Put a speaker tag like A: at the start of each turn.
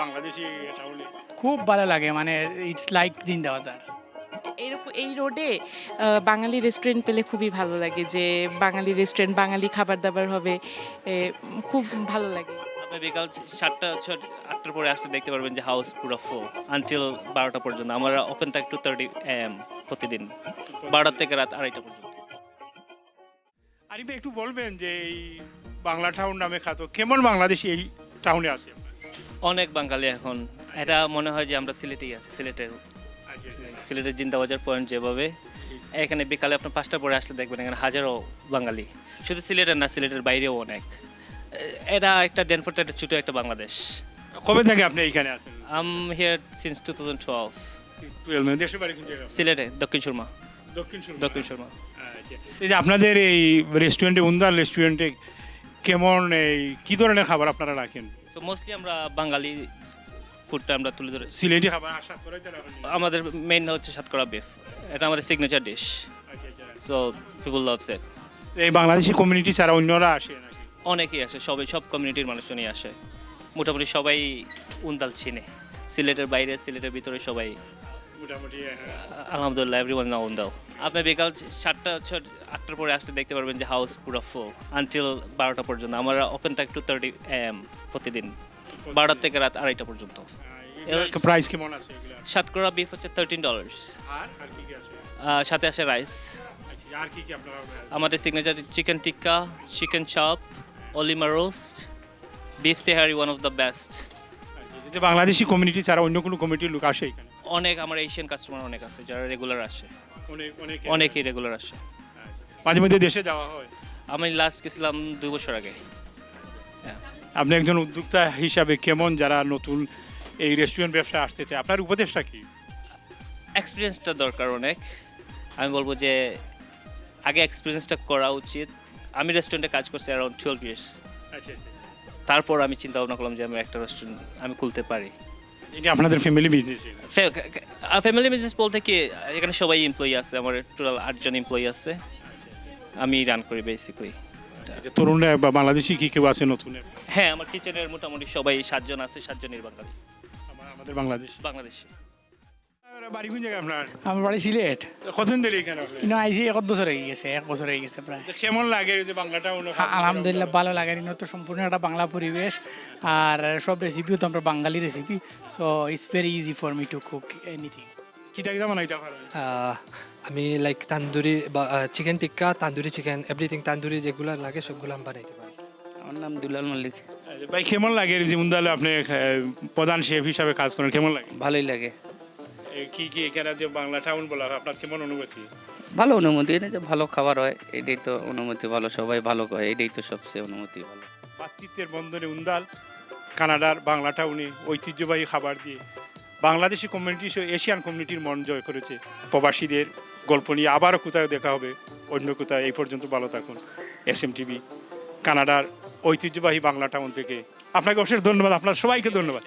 A: বাঙালি
B: খুব ভালো লাগে মানে ইটস লাইক জিন্দাবাজার।
C: এরকম এই রোডে বাঙালি রেস্টুরেন্ট পেলে খুবই ভালো লাগে যে বাঙালি রেস্টুরেন্ট বাঙালি খাবার দাবার হবে খুব ভালো লাগে।
D: আপনি বিকাল সাতটা ছ আটটার পরে আসতে দেখতে পারবেন যে হাউস পুরো ফো আনটিল বারোটা পর্যন্ত। আমরা ওপেন থাক টু থার্টি এম প্রতিদিন বারোটা থেকে রাত আড়াইটা পর্যন্ত।
A: আরিফ একটু বলবেন যে এই বাংলা টাউন নামে খ্যাত কেমন বাংলাদেশি এই টাউনে আছে?
D: অনেক বাঙালি এখন। এটা মনে হয় যে আমরা সিলেটেই আছি সিলেটের সিলেটের জিন্দাবাজার পয়েন্ট যেভাবে। এখানে বিকালে আপনার পাঁচটা পরে আসলে দেখবেন এখানে হাজারো বাঙালি। শুধু সিলেটের না সিলেটের বাইরেও অনেক। এটা একটা ডেনফোর্ট একটা ছোটো একটা বাংলাদেশ।
A: কবে থেকে আপনি এইখানে আছেন?
D: I'm here since two thousand twelve সিলেটে দক্ষিণ সুরমা।
A: দক্ষিণ সুরমা।
D: দক্ষিণ সুরমা।
A: আচ্ছা। এই যে আপনাদের এই রেস্টুরেন্টে উন্দার রেস্টুরেন্টে কেমন এই কি ধরনের খাবার আপনারা রাখেন?
D: সো মোস্টলি আমরা বাঙালি ফুডটা আমরা তুলে ধরে
A: সিলেটি খাবার আশা করে
D: আমাদের মেইন হচ্ছে সাতকরা বিফ এটা আমাদের signature dish. So people loves it
A: এই বাংলাদেশি কমিউনিটি ছাড়া অন্যরা আসে নাকি?
D: অনেকেই আসে সবাই সব কমিউনিটির মানুষজনই আসে। মোটামুটি সবাই উন্দাল চিনে। সিলেটের বাইরে সিলেটের ভিতরে সবাই
A: মোটামুটি হ্যাঁ।
D: আলহামদুলিল্লাহ এভরি ওয়ান উন্দাল আপনি বিকাল সাতটা আটটার পরে আসতে দেখতে পারবেন যে হাউস পুরো ফুল আনটিল বারোটা পর্যন্ত। আমরা ওপেন থাকে টু থার্টি এম প্রতিদিন। বারোটা থেকে রাত আড়াইটা পর্যন্ত।
A: প্রাইস কেমন আছে?
D: সাতকরা বিফ হচ্ছে থার্টিন ডলার্স
A: আছে?
D: সাথে আসে রাইস
A: আচ্ছা, আপনারা
D: আমাদের signature chicken tikka chicken chop অলিমা roast beef tehari one of the best
A: Bangladeshi community ছাড়া অন্য কোনো কমিউনিটির লোক আসে এখানে?
D: অনেক আমার এশিয়ান কাস্টমার অনেক আছে যারা রেগুলার আসে।
A: অনেক অনেক
D: অনেকেই রেগুলার আসে।
A: মাঝে মধ্যে দেশে যাওয়া হয়?
D: আমি লাস্ট গেছিলাম দুই বছর আগে।
A: আপনি একজন উদ্যোক্তা হিসাবে কেমন যারা নতুন এই রেস্টুরেন্ট ব্যবসা আসতে চায় আপনার উপদেশটা কি?
D: এক্সপিরিয়েন্সটা দরকার অনেক। আমি বলব যে আগে এক্সপিরিয়েন্সটা করা উচিত। আমি রেস্টুরেন্টে কাজ করছি অ্যারাউন্ড টুয়েলভ ইয়ার্স
A: আচ্ছা আচ্ছা।
D: তারপর আমি চিন্তা ভাবনা করলাম যে আমি একটা রেস্টুরেন্ট আমি খুলতে পারি।
A: এটা আপনাদের ফ্যামিলি বিজনেস
D: ফ্যামিলি বিজনেস বলতে কি এখানে সবাই এমপ্লয়ি আছে আমার টোটাল আটজন এমপ্লয়ি আছে। আমি রান করি বেসিক্যালি
A: তরুণরা বা বাংলাদেশি কি কেউ আছে নতুন?
D: হ্যাঁ আমার কিচেনের মোটামুটি সবাই সাতজন আছে সাতজনের বাঙালি
A: আমাদের বাংলাদেশ।
D: বাংলাদেশি।
A: বাড়ি কোন জায়গায় আপনার?
B: আমার বাড়ি সিলেট।
A: কতদিন ধরে এখানে
B: কিন্তু আইসি এক বছর হয়ে গেছে এক বছর হয়ে গেছে প্রায়।
A: কেমন লাগে যে বাংলাটা
B: আলহামদুলিল্লাহ ভালো লাগে তো সম্পূর্ণ একটা বাংলা পরিবেশ। আর সব রেসিপিও তো আমরা Bengali recipe so it's very easy for me to cook anything
A: কিটা কিটা বানাইতে পারেন?
E: আহ, আমি লাইক তান্দুরি বা chicken tikka tandoori chicken everything tandoori যেগুলো লাগে সবগুলো আমি বানাইতে পারি।
F: আমার নাম দুলাল মল্লিক।
A: আচ্ছা, ভাই কেমন লাগে যে আপনি প্রধান শেফ হিসাবে কাজ করেন কেমন লাগে?
F: ভালোই লাগে।
A: কি কি এখানে যে বাংলা টাউন বলা হয় আপনার কেমন অনুভূতি?
F: ভালো অনুমতি এনে যে ভালো খাবার হয় এটাই তো অনুমতি ভালো সবাই ভালো করে এটাই তো সবচেয়ে অনুমতি ভালো।
A: ভাতৃত্বের বন্ধনে উন্দাল কানাডার বাংলা টাউনে ঐতিহ্যবাহী খাবার দিয়ে বাংলাদেশি কমিউনিটি সহ এশিয়ান কমিউনিটির মন জয় করেছে প্রবাসীদের। গল্প নিয়ে আবারও কোথাও দেখা হবে অন্য কোথাও এই পর্যন্ত ভালো থাকুন। এস এম টিভি কানাডার ঐতিহ্যবাহী বাংলা টাউন থেকে। আপনাকে অশেষ ধন্যবাদ আপনার সবাইকে ধন্যবাদ।